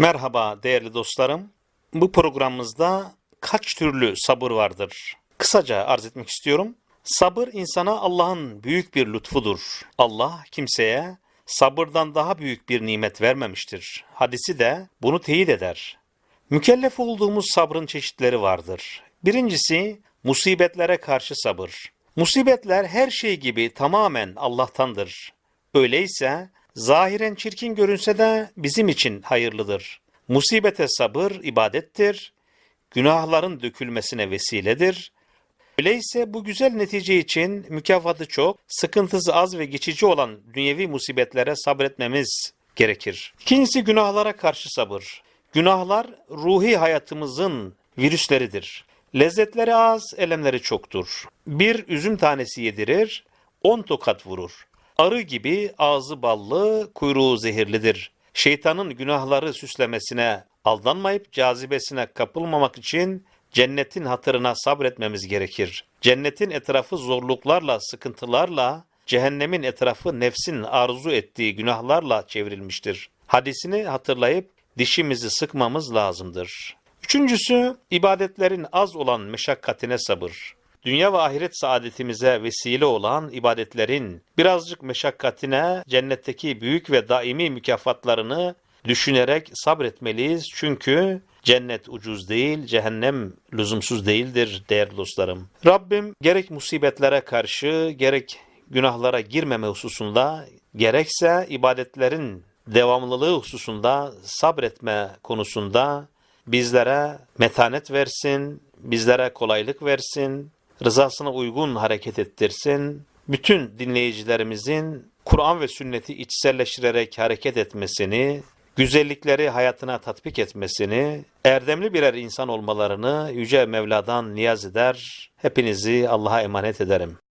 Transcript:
Merhaba değerli dostlarım. Bu programımızda kaç türlü sabır vardır? Kısaca arz etmek istiyorum. Sabır insana Allah'ın büyük bir lütfudur. Allah kimseye sabırdan daha büyük bir nimet vermemiştir. Hadisi de bunu teyit eder. Mükellef olduğumuz sabrın çeşitleri vardır. Birincisi musibetlere karşı sabır. Musibetler her şey gibi tamamen Allah'tandır. Öyleyse zahiren çirkin görünse de bizim için hayırlıdır. Musibete sabır ibadettir, günahların dökülmesine vesiledir. Öyleyse bu güzel netice için mükafatı çok, sıkıntısı az ve geçici olan dünyevi musibetlere sabretmemiz gerekir. İkincisi günahlara karşı sabır. Günahlar ruhi hayatımızın virüsleridir. Lezzetleri az, elemleri çoktur. Bir üzüm tanesi yedirir, on tokat vurur. Arı gibi ağzı ballı, kuyruğu zehirlidir. Şeytanın günahları süslemesine aldanmayıp cazibesine kapılmamak için cennetin hatırına sabretmemiz gerekir. Cennetin etrafı zorluklarla, sıkıntılarla, cehennemin etrafı nefsin arzu ettiği günahlarla çevrilmiştir. Hadisini hatırlayıp dişimizi sıkmamız lazımdır. Üçüncüsü, ibadetlerin az olan meşakkatine sabır. Dünya ve ahiret saadetimize vesile olan ibadetlerin birazcık meşakkatine cennetteki büyük ve daimi mükafatlarını düşünerek sabretmeliyiz. Çünkü cennet ucuz değil, cehennem lüzumsuz değildir değerli dostlarım. Rabbim gerek musibetlere karşı gerek günahlara girmeme hususunda gerekse ibadetlerin devamlılığı hususunda sabretme konusunda bizlere metanet versin, bizlere kolaylık versin, rızasına uygun hareket ettirsin. Bütün dinleyicilerimizin Kur'an ve sünneti içselleştirerek hareket etmesini, güzellikleri hayatına tatbik etmesini, erdemli birer insan olmalarını Yüce Mevla'dan niyaz eder. Hepinizi Allah'a emanet ederim.